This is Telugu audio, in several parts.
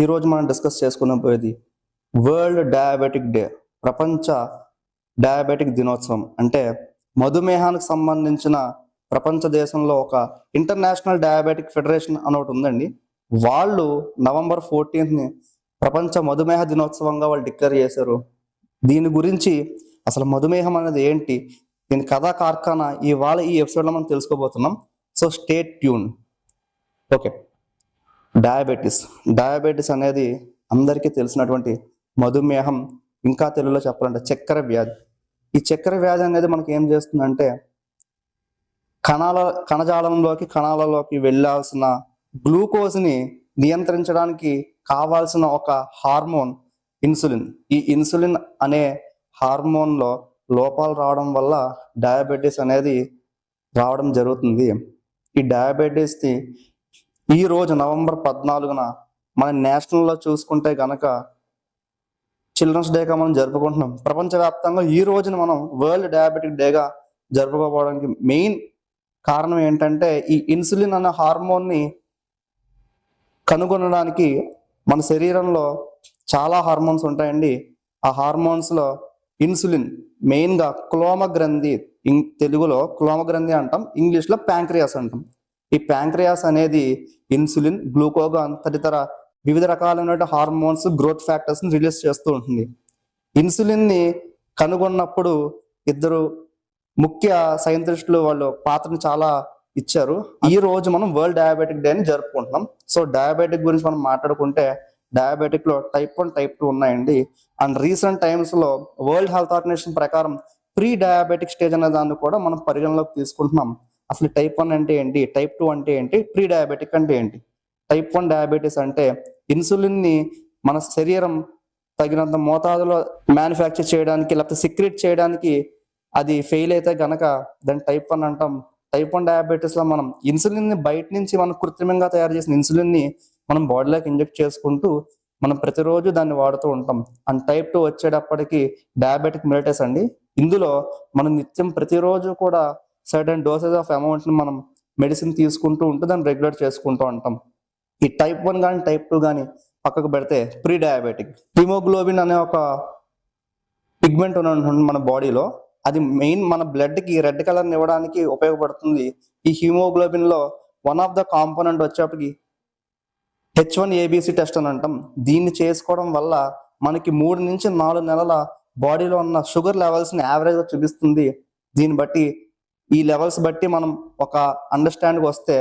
ఈరోజు మనం డిస్కస్ చేసుకున్న వరల్డ్ డయాబెటిక్ డే ప్రపంచ డయాబెటిక్ దినోత్సవం. అంటే మధుమేహానికి సంబంధించిన ప్రపంచ దేశంలో ఒక ఇంటర్నేషనల్ డయాబెటిక్ ఫెడరేషన్ అని ఒకటి ఉందండి. వాళ్ళు నవంబర్ ఫోర్టీన్త్ని ప్రపంచ మధుమేహ దినోత్సవంగా వాళ్ళు డిక్లేర్ చేశారు. దీని గురించి అసలు మధుమేహం అనేది ఏంటి? దీని కథా కార్ఖానా ఇవాళ ఈ ఎపిసోడ్లో మనం తెలుసుకోబోతున్నాం. So stay tuned okay diabetes diabetes అనేది అందరికీ తెలిసినటువంటి మధుమేహం ఇంకా తెలుగులో చెప్పాలంటే చక్కెర వ్యాధి. ఈ చక్కెర వ్యాధి అనేది మనకి ఏం చేస్తుందంటే కణాల కణజాలంలోకి కణాలలోకి వెళ్ళాల్సిన గ్లూకోజ్ని నియంత్రించడానికి కావాల్సిన ఒక హార్మోన్ ఇన్సులిన్. ఈ ఇన్సులిన్ అనే హార్మోన్లో లోపాలు రావడం వల్ల డయాబెటీస్ అనేది రావడం జరుగుతుంది. ఈ డయాబెటీస్ని ఈ రోజు నవంబర్ పద్నాలుగున మన నేషనల్లో చూసుకుంటే గనక చిల్డ్రన్స్ డేగా మనం జరుపుకుంటున్నాం. ప్రపంచవ్యాప్తంగా ఈ రోజున మనం వరల్డ్ డయాబెటిక్ డేగా జరుపుకోవడానికి మెయిన్ కారణం ఏంటంటే ఈ ఇన్సులిన్ అనే హార్మోన్ని కనుగొనడానికి మన శరీరంలో చాలా హార్మోన్స్ ఉంటాయండి. ఆ హార్మోన్స్లో ఇన్సులిన్ మెయిన్గా క్లోమ గ్రంథి ఇం- తెలుగులో క్లోమ గ్రంథి అంటాం ఇంగ్లీష్లో ప్యాంక్రియాస్ అంటాం. ఈ ప్యాంక్రియాస్ అనేది ఇన్సులిన్ గ్లూకోగాన్ తదితర వివిధ రకాలైన హార్మోన్స్ గ్రోత్ ఫ్యాక్టర్స్ని రిలీజ్ చేస్తూ ఉంటుంది. ఇన్సులిన్ని కనుగొన్నప్పుడు ఇద్దరు ముఖ్య సైంటిస్టులు వాళ్ళు పాత్రను చాలా ఇచ్చారు. ఈ రోజు మనం వరల్డ్ డయాబెటిక్ డే అని జరుపుకుంటున్నాం. సో డయాబెటిక్ గురించి మనం మాట్లాడుకుంటే డయాబెటిక్లో టైప్ వన్ టైప్ టూ ఉన్నాయండి. అండ్ రీసెంట్ టైమ్స్లో వరల్డ్ హెల్త్ ఆర్గనైజేషన్ ప్రకారం ప్రీ డయాబెటిక్ స్టేజ్ అనే దాన్ని కూడా మనం పరిగణలోకి తీసుకుంటున్నాం. అసలు టైప్ వన్ అంటే ఏంటి? టైప్ టూ అంటే ఏంటి? ప్రీ డయాబెటిక్ అంటే ఏంటి? టైప్ వన్ డయాబెటీస్ అంటే ఇన్సులిన్ని మన శరీరం తగినంత మోతాదులో మ్యానుఫ్యాక్చర్ చేయడానికి లేకపోతే సిక్రెట్ చేయడానికి అది ఫెయిల్ అయితే గనక దాన్ని టైప్ వన్ అంటాం. టైప్ వన్ డయాబెటీస్లో మనం ఇన్సులిన్ని బయట నుంచి మనం కృత్రిమంగా తయారు చేసిన ఇన్సులిన్ని మనం బాడీలోకి ఇంజెక్ట్ చేసుకుంటూ మనం ప్రతిరోజు దాన్ని వాడుతూ ఉంటాం. అండ్ టైప్ టూ వచ్చేటప్పటికి డయాబెటిక్ మిలిటస్ అండి. ఇందులో మనం నిత్యం ప్రతిరోజు కూడా సర్టన్ డోసెస్ ఆఫ్ అమౌంట్ని మనం మెడిసిన్ తీసుకుంటూ ఉంటూ దాన్ని రెగ్యులేట్ చేసుకుంటూ ఉంటాం. ఈ టైప్ వన్ కానీ టైప్ టూ కానీ పక్కకు పెడితే ప్రీ డయాబెటిక్ హిమోగ్లోబిన్ అనే ఒక పిగ్మెంట్ ఉంటుంది మన బాడీలో అది మెయిన్ మన బ్లడ్కి రెడ్ కలర్ని ఇవ్వడానికి ఉపయోగపడుతుంది. ఈ హిమోగ్లోబిన్లో వన్ ఆఫ్ ద కాంపోనెంట్ వచ్చేప్పటికి హెచ్ వన్ ఏబిసి టెస్ట్ అని అంటాం. దీన్ని చేసుకోవడం వల్ల మనకి మూడు నుంచి నాలుగు నెలల బాడీలో ఉన్న షుగర్ లెవెల్స్ని యావరేజ్గా చూపిస్తుంది. దీన్ని బట్టి ఈ లెవెల్స్ బట్టి మనం ఒక అండర్స్టాండ్కి వస్తే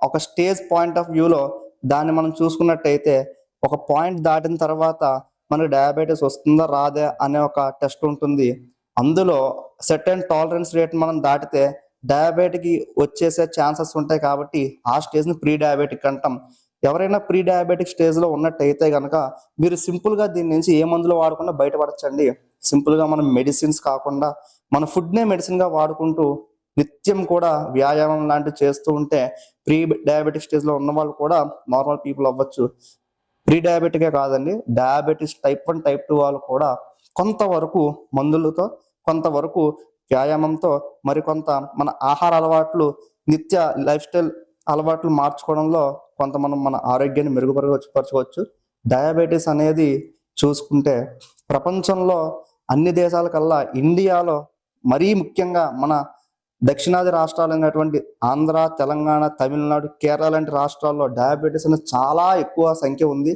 ఒక స్టేజ్ పాయింట్ ఆఫ్ వ్యూలో దాన్ని మనం చూసుకున్నట్టయితే ఒక పాయింట్ దాటిన తర్వాత మనకు డయాబెటీస్ వస్తుందా రాదా అనే ఒక టెస్ట్ ఉంటుంది. అందులో సెటన్ టాలరెన్స్ రేట్ మనం దాటితే డయాబెటిక్ వచ్చేసే ఛాన్సెస్ ఉంటాయి కాబట్టి ఆ స్టేజ్ని ప్రీ డయాబెటిక్ అంటాం. ఎవరైనా ప్రీ డయాబెటిక్ స్టేజ్లో ఉన్నట్టయితే కనుక మీరు సింపుల్గా దీని నుంచి ఏ మందులు వాడకుండా బయటపడచ్చండి. సింపుల్గా మనం మెడిసిన్స్ కాకుండా మన ఫుడ్ నే వాడుకుంటూ నిత్యం కూడా వ్యాయామం లాంటివి చేస్తూ ఉంటే ప్రీ డయాబెటిక్ స్టేజ్లో ఉన్న వాళ్ళు కూడా నార్మల్ పీపుల్ అవ్వచ్చు. ప్రీ డయాబెటికే కాదండి diabetes type one type two వాళ్ళు కూడా కొంతవరకు మందులతో కొంతవరకు వ్యాయామంతో మరికొంత మన ఆహార అలవాట్లు నిత్య లైఫ్ స్టైల్ అలవాట్లు మార్చుకోవడంలో కొంత మనం మన ఆరోగ్యాన్ని మెరుగుపరచవచ్చు డయాబెటీస్ అనేది చూసుకుంటే ప్రపంచంలో అన్ని దేశాల కల్లా ఇండియాలో మరీ ముఖ్యంగా మన దక్షిణాది రాష్ట్రాలైనటువంటి ఆంధ్ర తెలంగాణ తమిళనాడు కేరళ లాంటి రాష్ట్రాల్లో డయాబెటీస్ అనేది చాలా ఎక్కువ సంఖ్య ఉంది.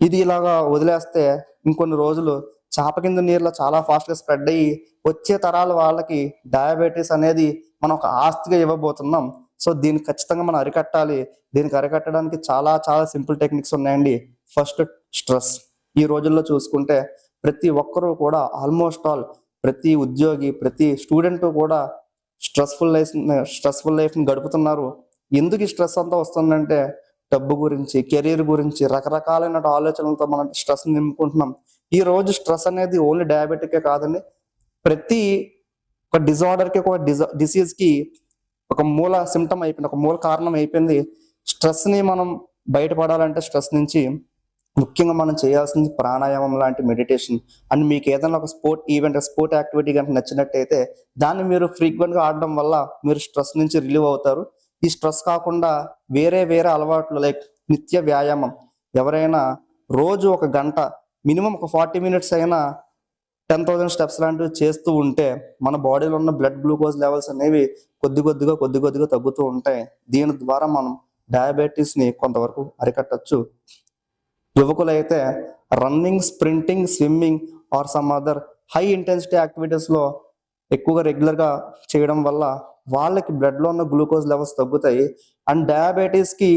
ఇది ఇలాగా వదిలేస్తే ఇంకొన్ని రోజులు చేప కింద నీరులో చాలా ఫాస్ట్గా స్ప్రెడ్ అయ్యి వచ్చే తరాల వాళ్ళకి డయాబెటీస్ అనేది మనం ఒక ఆస్తిగా ఇవ్వబోతున్నాం. సో దీన్ని ఖచ్చితంగా మనం అరికట్టాలి. దీనికి అరికట్టడానికి చాలా చాలా సింపుల్ టెక్నిక్స్ ఉన్నాయండి. First stress. ఈ రోజుల్లో చూసుకుంటే ప్రతి ఒక్కరూ కూడా ఆల్మోస్ట్ ఆల్ ప్రతి ఉద్యోగి ప్రతి స్టూడెంట్ కూడా స్ట్రెస్ఫుల్ లైఫ్ స్ట్రెస్ఫుల్ లైఫ్ని గడుపుతున్నారు. ఎందుకు ఈ స్ట్రెస్ అంతా వస్తుందంటే డబ్బు గురించి కెరీర్ గురించి రకరకాలైన ఆలోచనలతో మనం స్ట్రెస్ నింపుకుంటున్నాం. ఈ రోజు స్ట్రెస్ అనేది ఓన్లీ డయాబెటిక్కే కాదండి. ప్రతి ఒక డిజార్డర్కి ఒక డిసీజ్కి ఒక మూల సిమ్టమ్ అయిపోయింది ఒక మూల కారణం అయిపోయింది. స్ట్రెస్ని మనం బయటపడాలంటే స్ట్రెస్ నుంచి ముఖ్యంగా మనం చేయాల్సింది ప్రాణాయామం లాంటి మెడిటేషన్ అండ్ మీకు ఏదైనా ఒక స్పోర్ట్ ఈవెంట్ స్పోర్ట్ యాక్టివిటీ కనుక నచ్చినట్టయితే దాన్ని మీరు ఫ్రీక్వెంట్గా ఆడడం వల్ల మీరు స్ట్రెస్ నుంచి రిలీవ్ అవుతారు. ఈ స్ట్రెస్ కాకుండా వేరే వేరే అలవాట్లు లైక్ నిత్య వ్యాయామం. ఎవరైనా రోజు ఒక గంట మినిమం ఒక ఫార్టీ మినిట్స్ అయినా టెన్ థౌసండ్ స్టెప్స్ లాంటివి చేస్తూ ఉంటే మన బాడీలో ఉన్న బ్లడ్ గ్లూకోజ్ లెవెల్స్ అనేవి కొద్ది కొద్దిగా కొద్ది కొద్దిగా తగ్గుతూ ఉంటాయి. దీని ద్వారా మనం డయాబెటీస్ని కొంతవరకు అరికట్టచ్చు. యువకులైతే running sprinting swimming or some other high intensity యాక్టివిటీస్లో ఎక్కువగా రెగ్యులర్గా చేయడం వల్ల వాళ్ళకి బ్లడ్లో ఉన్న గ్లూకోజ్ లెవెల్స్ తగ్గుతాయి. అండ్ డయాబెటీస్కి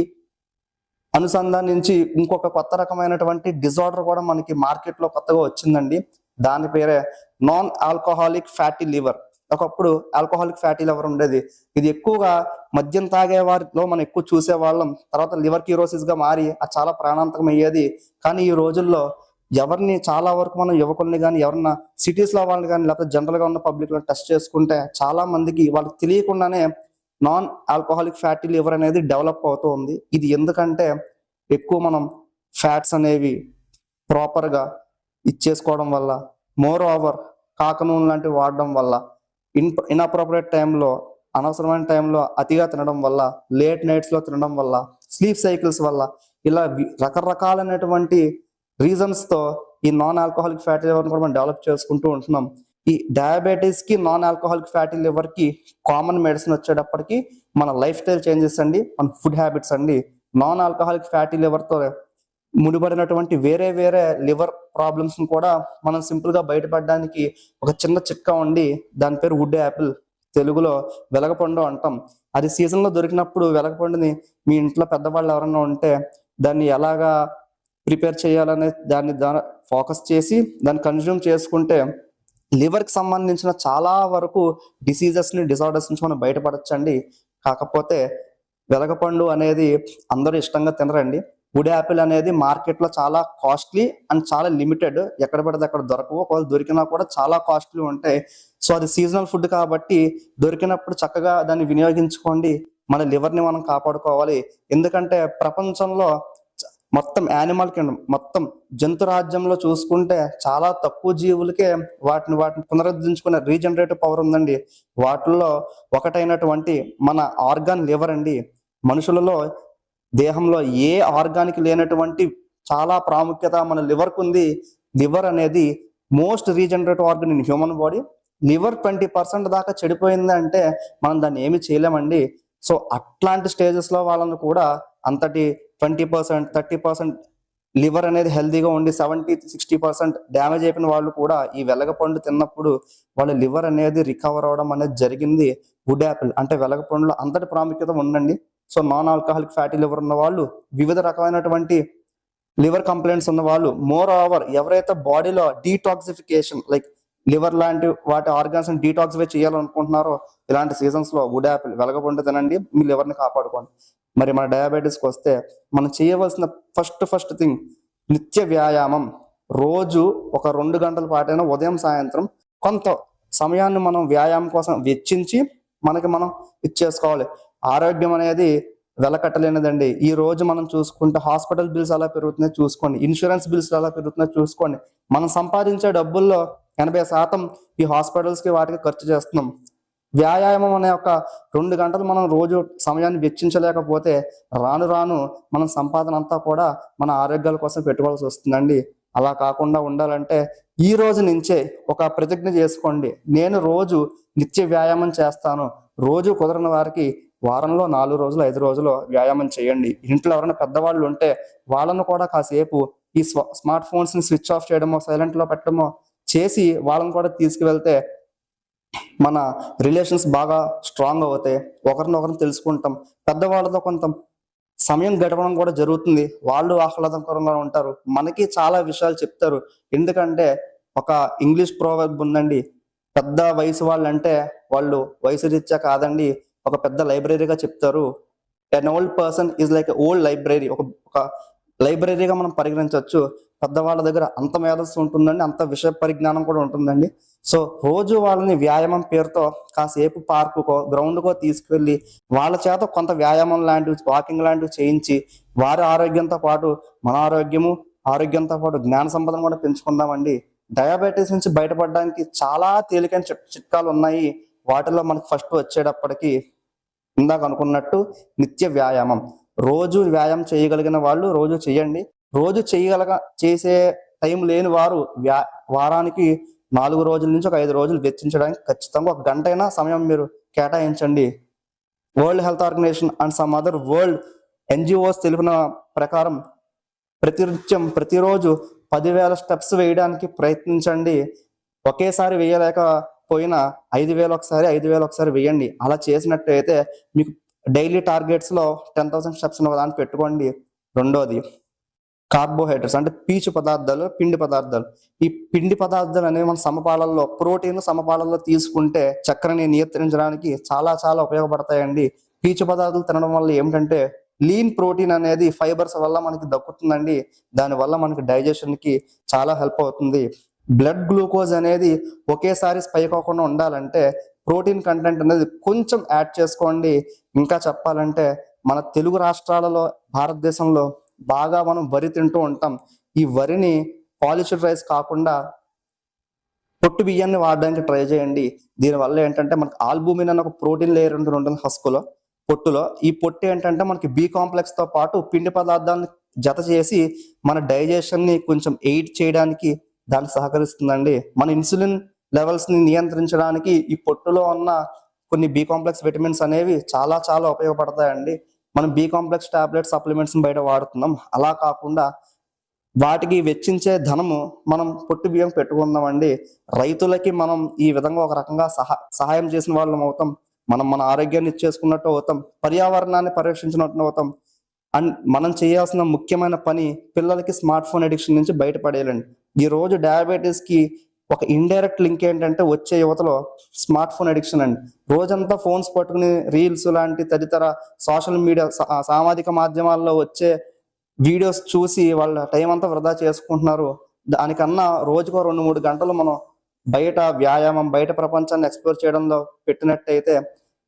అనుసంధానించి ఇంకొక కొత్త రకమైనటువంటి డిజార్డర్ కూడా మనకి మార్కెట్లో కొత్తగా వచ్చిందండి. దాని పేరే నాన్ ఆల్కహాలిక్ ఫ్యాటీ లివర్ ఒకప్పుడు ఆల్కహాలిక్ ఫ్యాటీ లివర్ ఉండేది. ఇది ఎక్కువగా మద్యం తాగే వారిలో మనం ఎక్కువ చూసేవాళ్ళం. తర్వాత లివర్ క్యూరోసిస్గా మారి అది చాలా ప్రాణాంతకం అయ్యేది కానీ ఈ రోజుల్లో ఎవరిని చాలా వరకు మనం యువకుల్ని కానీ ఎవరన్నా సిటీస్లో వాళ్ళని కానీ లేకపోతే జనరల్గా ఉన్న పబ్లిక్లో టెస్ట్ చేసుకుంటే చాలా మందికి వాళ్ళకి తెలియకుండానే నాన్ ఆల్కహాలిక్ ఫ్యాటీ లివర్ అనేది డెవలప్ అవుతూ ఉంది. ఇది ఎందుకంటే ఎక్కువ మనం ఫ్యాట్స్ అనేవి ప్రాపర్గా ఇచ్చేసుకోవడం వల్ల మోర్ ఓవర్ కాకనూన్ లాంటివి వాడడం వల్ల ఇన్ ఇన్అప్రోప్రియేట్ టైంలో అనవసరమైన టైంలో అతిగా తినడం వల్ల లేట్ నైట్స్లో తినడం వల్ల స్లీప్ సైకిల్స్ వల్ల ఇలా రకరకాలైనటువంటి రీజన్స్తో ఈ నాన్ ఆల్కహాలిక్ ఫ్యాటీ లివర్ని కూడా మనం డెవలప్ చేసుకుంటూ ఉంటున్నాం. ఈ డయాబెటీస్కి నాన్ ఆల్కహాలిక్ ఫ్యాటీ లివర్కి కామన్ మెడిసిన్ వచ్చేటప్పటికి మన లైఫ్ స్టైల్ చేంజెస్ అండి మన ఫుడ్ హ్యాబిట్స్ అండి. నాన్ ఆల్కహాలిక్ ఫ్యాటీ లివర్తో ముడిపడినటువంటి వేరే వేరే లివర్ ప్రాబ్లమ్స్ని కూడా మనం సింపుల్గా బయటపడడానికి ఒక చిన్న చిట్కా ఉండి దాని పేరు వుడ్ యాపిల్ తెలుగులో వెలగపండు అంటాం. అది సీజన్లో దొరికినప్పుడు వెలగపండుని మీ ఇంట్లో పెద్దవాళ్ళు ఎవరైనా ఉంటే దాన్ని ఎలాగా ప్రిపేర్ చేయాలనే దాన్ని దాని ఫోకస్ చేసి దాన్ని కన్జ్యూమ్ చేసుకుంటే లివర్కి సంబంధించిన చాలా వరకు డిసీజెస్ని డిసార్డర్స్ నుంచి మనం బయటపడచ్చండి. కాకపోతే వెలగపండు అనేది అందరూ ఇష్టంగా తినరండి. వుడ్ యాపిల్ అనేది మార్కెట్లో చాలా కాస్ట్లీ అండ్ చాలా లిమిటెడ్. ఎక్కడ పడితే అక్కడ దొరకవు. ఒకవేళ దొరికినా కూడా చాలా కాస్ట్లీ ఉంటాయి. సో అది సీజనల్ ఫుడ్ కాబట్టి దొరికినప్పుడు చక్కగా దాన్ని వినియోగించుకోండి. మన లివర్ని మనం కాపాడుకోవాలి. ఎందుకంటే ప్రపంచంలో మొత్తం యానిమల్ కిండమ్ మొత్తం జంతు రాజ్యంలో చూసుకుంటే చాలా తక్కువ జీవులకే వాటిని వాటిని పునరుద్ధరించుకునే రీజనరేటివ్ పవర్ ఉందండి. వాటిల్లో ఒకటైనటువంటి మన ఆర్గాన్ లివర్ అండి. మనుషులలో దేహంలో ఏ ఆర్గానిక్ లేనటువంటి చాలా ప్రాముఖ్యత మన లివర్కు ఉంది లివర్ అనేది most regenerative organ in human body. Liver twenty percent దాకా చెడిపోయింది అంటే మనం దాన్ని ఏమి చేయలేమండి. సో అట్లాంటి స్టేజెస్లో వాళ్ళను వాళ్ళని కూడా అంతటి twenty percent thirty percent liver అనేది హెల్తీగా ఉండి సెవెంటీ సిక్స్టీ పర్సెంట్ డ్యామేజ్ అయిపోయిన వాళ్ళు కూడా ఈ వెలగపండు తిన్నప్పుడు వాళ్ళ లివర్ అనేది రికవర్ అవడం అనేది జరిగింది. వుడ్ యాపిల్ అంటే వెలగపండులో అంతటి ప్రాముఖ్యత ఉండండి so non alcoholic fatty liver ఉన్న వాళ్ళు వివిధ రకమైనటువంటి లివర్ కంప్లైంట్స్ ఉన్న వాళ్ళు మోర్ ఓవర్ ఎవరైతే బాడీలో డీటాక్సిఫికేషన్ లైక్ లివర్ లాంటి వాటి ఆర్గాన్స్ డీటాక్సిఫై చేయాలనుకుంటున్నారో ఇలాంటి సీజన్స్లో వుడ్ యాపిల్ వెలగపండు తినండి. మీ లివర్ని కాపాడుకోండి. మరి మన డయాబెటీస్కి వస్తే మనం చేయవలసిన ఫస్ట్ ఫస్ట్ థింగ్ నిత్య వ్యాయామం. రోజు ఒక రెండు గంటల పాటైనా ఉదయం సాయంత్రం కొంత సమయాన్ని మనం వ్యాయామం కోసం వెచ్చించి మనకి మనం ఇచ్చేసుకోవాలి ఆరోగ్యం అనేది వెలకట్టలేనిదండి. ఈ రోజు మనం చూసుకుంటే హాస్పిటల్ బిల్స్ ఎలా పెరుగుతున్నాయో చూసుకోండి. ఇన్సూరెన్స్ బిల్స్ ఎలా పెరుగుతున్నాయో చూసుకోండి. మనం సంపాదించే డబ్బుల్లో ఎనభై శాతం ఈ హాస్పిటల్స్కి వాటికి ఖర్చు చేస్తున్నాం. వ్యాయామం అనే ఒక రెండు గంటలు మనం రోజు సమయాన్ని వెచ్చించలేకపోతే రాను రాను మనం సంపాదన అంతా కూడా మన ఆరోగ్యాల కోసం పెట్టుకోవాల్సి వస్తుందండి. అలా కాకుండా ఉండాలంటే ఈ రోజు నుంచే ఒక ప్రతిజ్ఞ చేసుకోండి. నేను రోజు నిత్య వ్యాయామం చేస్తాను. రోజు కుదరని వారికి వారంలో నాలుగు రోజులు ఐదు రోజులు వ్యాయామం చేయండి. ఇంట్లో ఎవరైనా పెద్దవాళ్ళు ఉంటే వాళ్ళను కూడా కాసేపు ఈ స్మార్ట్ ఫోన్స్ని స్విచ్ ఆఫ్ చేయడమో సైలెంట్లో పెట్టడమో చేసి వాళ్ళని కూడా తీసుకువెళ్తే మన రిలేషన్స్ బాగా స్ట్రాంగ్ అవుతాయి. ఒకరినొకరిని తెలుసుకుంటాం. పెద్దవాళ్ళతో కొంత సమయం గడపడం కూడా జరుగుతుంది. వాళ్ళు ఆహ్లాదకరంగా ఉంటారు. మనకి చాలా విషయాలు చెప్తారు. ఎందుకంటే ఒక ఇంగ్లీష్ ప్రోవర్బ్ ఉందండి. పెద్ద వయసు వాళ్ళు అంటే వాళ్ళు వయసు రీత్యా కాదండి. ఒక పెద్ద లైబ్రరీగా చెప్తారు. An old person is like old library ఒక ఒక లైబ్రరీగా మనం పరిగణించవచ్చు. పెద్దవాళ్ళ దగ్గర అంత మేధస్సు ఉంటుందండి అంత విషయ పరిజ్ఞానం కూడా ఉంటుందండి. సో రోజు వాళ్ళని వ్యాయామం పేరుతో కాసేపు పార్కుకో గ్రౌండ్కో తీసుకువెళ్ళి వాళ్ళ చేత కొంత వ్యాయామం లాంటివి వాకింగ్ లాంటివి చేయించి వారి ఆరోగ్యంతో పాటు మన ఆరోగ్యము ఆరోగ్యంతో పాటు జ్ఞాన సంపదను కూడా పెంచుకుందామండి. డయాబెటీస్ నుంచి బయటపడడానికి చాలా తేలికైన చిట్ చిట్కాలు ఉన్నాయి. వాటిలో మనకు ఫస్ట్ వచ్చేటప్పటికి ఇందాక అనుకున్నట్టు నిత్య వ్యాయామం. రోజు వ్యాయామం చేయగలిగిన వాళ్ళు రోజు చేయండి. రోజు చేయగలగ చేసే టైం లేని వారు వ్యా వారానికి నాలుగు రోజుల నుంచి ఒక ఐదు రోజులు వెచ్చించడానికి ఖచ్చితంగా ఒక గంట అయినా సమయం మీరు కేటాయించండి. World health organisation and some other world NGOs తెలిపిన ప్రకారం ప్రతినిత్యం ప్రతిరోజు పదివేల స్టెప్స్ వేయడానికి ప్రయత్నించండి. ఒకేసారి వేయలేకపోయినా ఐదు వేలు ఒకసారి ఐదు వేలు ఒకసారి వేయండి. అలా చేసినట్టయితే మీకు డైలీ టార్గెట్స్లో టెన్ థౌసండ్ స్టెప్స్ దాన్ని పెట్టుకోండి. రెండోది కార్బోహైడ్రేట్స్ అంటే పీచు పదార్థాలు పిండి పదార్థాలు. ఈ పిండి పదార్థాలు అనేవి మన సమపాలల్లో ప్రోటీన్ సమపాలల్లో తీసుకుంటే చక్కెరని నియంత్రించడానికి చాలా చాలా ఉపయోగపడతాయండి. పీచు పదార్థాలు తినడం వల్ల ఏమిటంటే లీన్ ప్రోటీన్ అనేది ఫైబర్స్ వల్ల మనకి దక్కుతుందండి. దానివల్ల మనకి డైజెషన్కి చాలా హెల్ప్ అవుతుంది. బ్లడ్ గ్లూకోజ్ అనేది ఒకేసారి స్పైక్ అవ్వకుండా ఉండాలంటే ప్రోటీన్ కంటెంట్ అనేది కొంచెం యాడ్ చేసుకోండి. ఇంకా చెప్పాలంటే మన తెలుగు రాష్ట్రాలలో భారతదేశంలో బాగా మనం వరి తింటూ ఉంటాం. ఈ వరిని పాలిష్డ్ రైస్ కాకుండా పొట్టు బియ్యాన్ని వాడడానికి ట్రై చేయండి. దీనివల్ల ఏంటంటే మనకి ఆల్బూమిన్ అనే ఒక ప్రోటీన్ లేయర్ ఉంటుంది ఉంటుంది హస్కులో పొట్టులో. ఈ పొట్టు ఏంటంటే మనకి బి కాంప్లెక్స్తో పాటు పిండి పదార్థాలను జత చేసి మన డైజెషన్ని కొంచెం ఎయిడ్ చేయడానికి దానికి సహకరిస్తుందండి. మన ఇన్సులిన్ లెవెల్స్ని నియంత్రించడానికి ఈ పొట్టులో ఉన్న కొన్ని బి కాంప్లెక్స్ విటమిన్స్ అనేవి చాలా చాలా ఉపయోగపడతాయండి. మనం బి కాంప్లెక్స్ టాబ్లెట్స్ సప్లిమెంట్స్ బయట వాడుతున్నాం. అలా కాకుండా వాటికి వెచ్చించే ధనము మనం పొట్టు బియ్యం పెట్టుకుందామండి. రైతులకి మనం ఈ విధంగా ఒక రకంగా సహా సహాయం చేసిన వాళ్ళం అవుతాం. మనం మన ఆరోగ్యాన్ని ఇచ్చేసుకున్నట్టు అవుతాం. పర్యావరణాన్ని పరిరక్షించినట్టు అవుతాం. అండ్ మనం చేయాల్సిన ముఖ్యమైన పని పిల్లలకి స్మార్ట్ ఫోన్ అడిక్షన్ నుంచి బయటపడేయాలండి. ఈ రోజు డయాబెటీస్కి ఒక ఇండైరెక్ట్ లింక్ ఏంటంటే వచ్చే యువతలో స్మార్ట్ ఫోన్ అడిక్షన్ అండి. రోజంతా ఫోన్స్ పట్టుకుని రీల్స్ లాంటి తదితర సోషల్ మీడియా సామాజిక మాధ్యమాల్లో వచ్చే వీడియోస్ చూసి వాళ్ళ టైం అంతా వృధా చేసుకుంటున్నారు. దానికన్నా రోజుకో రెండు మూడు గంటలు మనం బయట వ్యాయామం బయట ప్రపంచాన్ని ఎక్స్ప్లోర్ చేయడంలో పెట్టినట్టయితే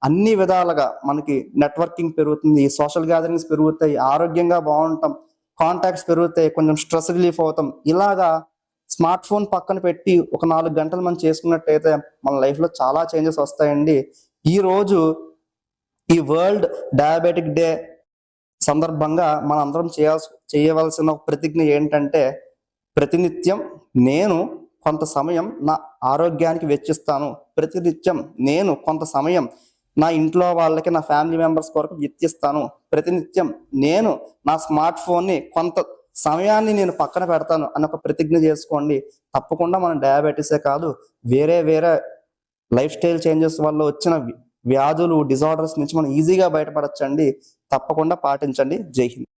అన్ని విధాలుగా మనకి నెట్వర్కింగ్ పెరుగుతుంది సోషల్ గ్యాదరింగ్స్ పెరుగుతాయి ఆరోగ్యంగా బాగుంటాం కాంటాక్ట్స్ పెరుగుతాయి కొంచెం స్ట్రెస్ రిలీఫ్ అవుతాం. ఇలాగా స్మార్ట్ ఫోన్ పక్కన పెట్టి ఒక నాలుగు గంటలు మనం చేసుకున్నట్టయితే మన లైఫ్లో చాలా చేంజెస్ వస్తాయండి. ఈ రోజు ఈ వరల్డ్ డయాబెటిక్ డే సందర్భంగా మనం అందరం చేయాల్సి చేయవలసిన ప్రతిజ్ఞ ఏంటంటే ప్రతినిత్యం నేను కొంత సమయం నా ఆరోగ్యానికి వెచ్చిస్తాను. ప్రతినిత్యం నేను కొంత సమయం నా ఇంట్లో వాళ్ళకి నా ఫ్యామిలీ మెంబర్స్ కొరకు వెచ్చిస్తాను ప్రతినిత్యం నేను నా స్మార్ట్ ఫోన్ని కొంత సమయాన్ని నేను పక్కన పెడతాను అని ఒక ప్రతిజ్ఞ చేసుకోండి. తప్పకుండా మనం డయాబెటీసే కాదు వేరే వేరే లైఫ్ స్టైల్ చేంజెస్ వల్ల వచ్చిన వ్యాధులు డిజార్డర్స్ నుంచి మనం ఈజీగా బయటపడచ్చండి. తప్పకుండా పాటించండి. జై హింద్.